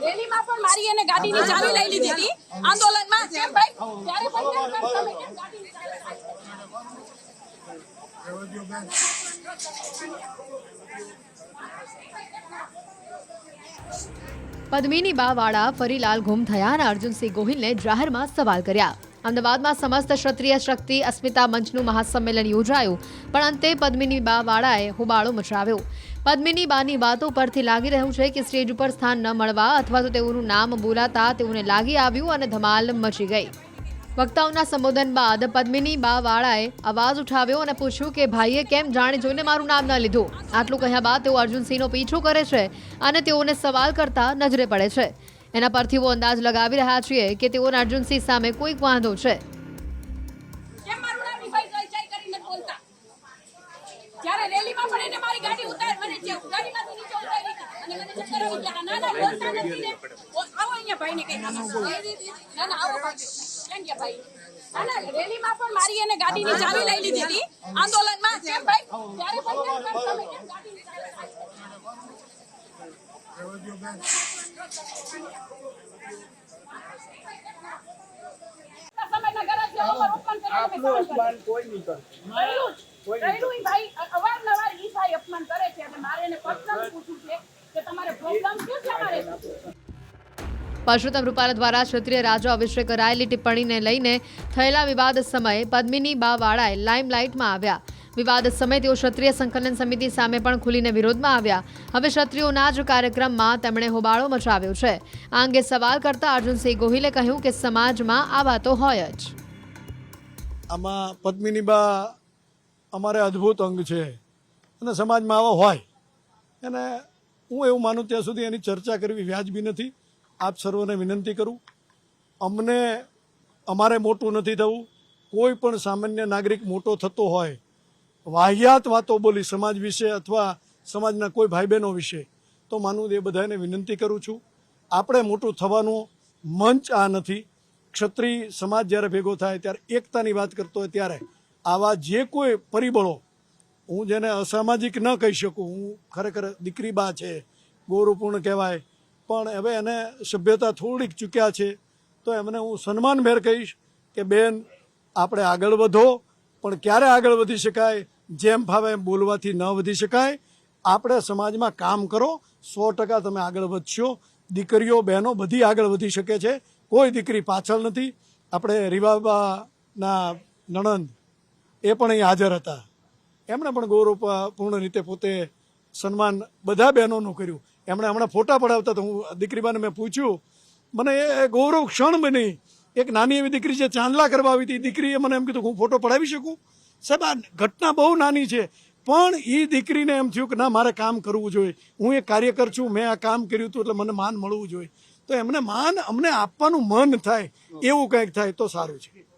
રેલીમાં પણ મારી એને ગાડીની ચાવી લઈ લીધી હતી. આંદોલનમાં કેમ ભાઈ? ત્યારે પણ કેમ ભાઈ તમે કેમ ગાડીની ચાવી લઈ? પદ્મિની બા વાળા ફરીલાલ ગુમ થયા અને અર્જુનસિંહ ગોહિલને જાહેરમાં સવાલ કર્યા અમદાવાદમાં સમસ્ત ક્ષત્રિય શક્તિ અસ્મિતા મંચનું મહાસંમેલન યોજાયું, પણ અંતે પદ્મિની બા વાળાએ હોબાળો મચાવ્યો. પદ્મિની બાની વાતો પરથી લાગી રહ્યું છે કે સ્ટેજ ઉપર સ્થાન ન મળવા અથવા તો તેઓનું નામ બોલાતા તેઓને લાગી આવ્યું અને ધમાલ મચી ગઈ. વક્તાઓના સંબોધન બાદ પદ્મિની બા વાળાએ અવાજ ઉઠાવ્યો અને પૂછ્યું કે, ભાઈએ કેમ જાણે જોઈને મારું નામ ન લીધું? આટલું કહ્યા બાદ તેઓ અર્જુનસિંહનો પીછો કરે છે અને તેઓને સવાલ કરતા નજરે પડે છે. એના પરથી वो અંદાજ લગાવી રહ્યા છીએ કે તેઓને અર્જુનસિંહ સામે કોઈક વાંધો છે કેમ મારું નામ ઈ ભાઈ જય જય કરીને બોલતા? જ્યારે રેલીમાં પણ એને મારી ગાડી ઉતાર મને જે ગાડીમાંથી નીચે ઉતારી અને મને જે કરાવી ગયા. ના, ના, બોલતા નથી ને. આવો અહીંયા ભાઈને કંઈ ના, ના, ના, આવો ભાઈ. કેમ ગયા ભાઈ? ના, ના, રેલીમાં પણ મારી એને ગાડીની ચાવી લઈ લીધી હતી. આંદોલનમાં કેમ ભાઈ? ત્યારે પણ કેમ તમે કેમ ગાડીની ચાવી આપનું અપમાન રૂપાલા દ્વારા ક્ષત્રિય રાજા વિશે કરાયેલી ટિપ્પણીને લઈને થયેલા વિવાદ સમયે પદ્મિની બાવાળાએ લાઇમલાઇટમાં આવ્યા. વિવાદ સમયે તેઓ ક્ષત્રિય સંકલન સમિતિ સામે પણ ખુલીને વિરોધમાં આવ્યા. હવે ક્ષત્રિયોના જ કાર્યક્રમમાં તેમણે હોબાળો મચાવ્યો છે. આ અંગે સવાલ કરતા અર્જુનસિંહ ગોહિલે કહ્યું કે સમાજમાં આ વાતો હોય જ. આમાં પદ્મિનીબા અમારે અદ્ભુત અંગ છે અને સમાજમાં આવા હોય. અને હું એવું માનું ત્યાં સુધી એની ચર્ચા કરવી વ્યાજબી નથી. આપ સર્વને વિનંતી કરું. અમને, અમારે મોટું નથી થવું. કોઈ પણ સામાન્ય નાગરિક મોટો થતો હોય વાહિયાત વાતો બોલી સમાજ વિશે અથવા સમાજના કોઈ ભાઈ બહેનો વિશે, તો માનું એ બધાને વિનંતી કરું છું. આપણે મોટું થવાનું મંચ આ નથી. ક્ષત્રિય સમાજ જ્યારે ભેગો થાય ત્યારે એકતાની વાત કરતો હોય ત્યારે આવા જે કોઈ પરિબળો, હું જેને અસામાજિક ન કહી શકું, હું ખરેખર દીકરી બા છે, ગૌરવપૂર્ણ કહેવાય, પણ હવે એને સભ્યતા થોડીક ચૂક્યા છે, તો એમને હું સન્માનભેર કહીશ કે બેન, આપણે આગળ વધો પણ ક્યારે આગળ વધી શકાય? જેમ ફાવે એમ બોલવાથી ન વધી શકાય. આપણે સમાજમાં કામ કરો, સો ટકા તમે આગળ વધશો. દીકરીઓ, બહેનો બધી આગળ વધી શકે છે. કોઈ દીકરી પાછળ નથી. આપણે રીવાબાના નણંદ એ પણ અહીં હાજર હતા. એમણે પણ ગૌરવપૂર્ણ રીતે પોતે સન્માન બધા બહેનોનું કર્યું. એમણે હમણાં ફોટા પડાવતા તો હું દીકરીબાને મેં પૂછ્યું, મને એ ગૌરવ ક્ષણ બની એક નાની એવી દીકરી છે, ચાંદલા કરવા આવી હતી. દીકરીએ મને એમ કીધું હું ફોટો પડાવી શકું? સાહેબ, આ ઘટના બહુ નાની છે, પણ એ દીકરીને એમ થયું કે ના, મારે કામ કરવું જોઈએ. હું એક કાર્યકર છું, મેં આ કામ કર્યું હતું, એટલે મને માન મળવું જોઈએ. તો એમને માન અમને આપવાનું મન થાય, એવું કંઈક થાય, તો સારું છે.